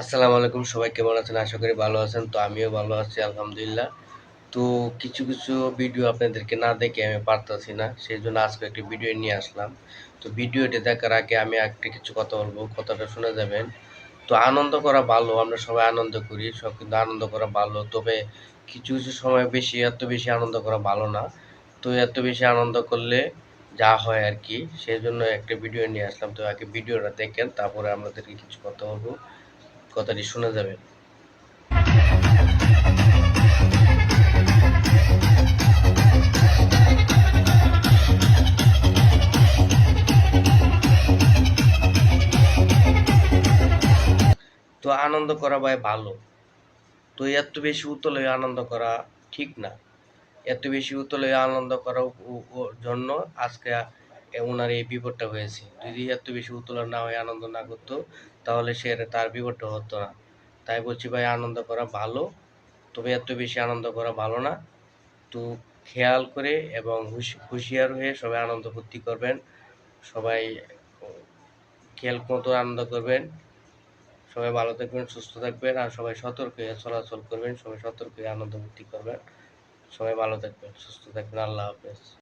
আসসালামু আলাইকুম, সবাই কেমন আছেন? আশা করি ভালো আছেন। তো আমিও ভালো আছি, আলহামদুলিল্লাহ। তো কিছু কিছু ভিডিও আপনাদেরকে না দেখে আমি পারতাছি না সেই জন্য আজকে একটি ভিডিও নিয়ে আসলাম। তো ভিডিওটি দেখার আগে আমি একটা কিছু কথা বলব, কথাটা শুনে যাবেন। তো আনন্দ করা ভালো, আমরা সবাই আনন্দ করি, সব কিন্তু আনন্দ করা ভালো, তবে কিছু কিছু সময় বেশি, এত বেশি আনন্দ করা ভালো না। তো এত বেশি আনন্দ করলে যা হয় আর কি সেই জন্য একটা ভিডিও নিয়ে আসলাম। তো আগে ভিডিওটা দেখেন, তারপরে আমাদেরকে কিছু কথা বলব। কথাটি শোনা যাবে। তো আনন্দ করা ভাই ভালো। তো এত বেশি উতল হয়ে আনন্দ করা ঠিক না। এত বেশি উতল হয়ে আনন্দ করার জন্য আজকে ওনার এই বিপদটা হয়েছে। যদি এত বেশি উতল না হয়ে, আনন্দ না করতো, তাহলে সে তার বিপদটা হতো না। তাই বলছি ভাই, আনন্দ করা ভালো। তবে এত বেশি আনন্দ করা ভালো না। তো খেয়াল করে এবং হুঁশিয়ার হয়ে সবাই আনন্দ ফুর্তি করবেন। সবাই খেয়াল মতো আনন্দ করবেন। সবাই ভালো থাকবেন, সুস্থ থাকবেন আর সবাই সতর্ক হয়ে চলাচল করবেন। সবাই সতর্ক হয়ে আনন্দ ফুর্তি করবেন। সবাই ভালো থাকবেন, সুস্থ থাকবেন। আল্লাহ হাফেজ।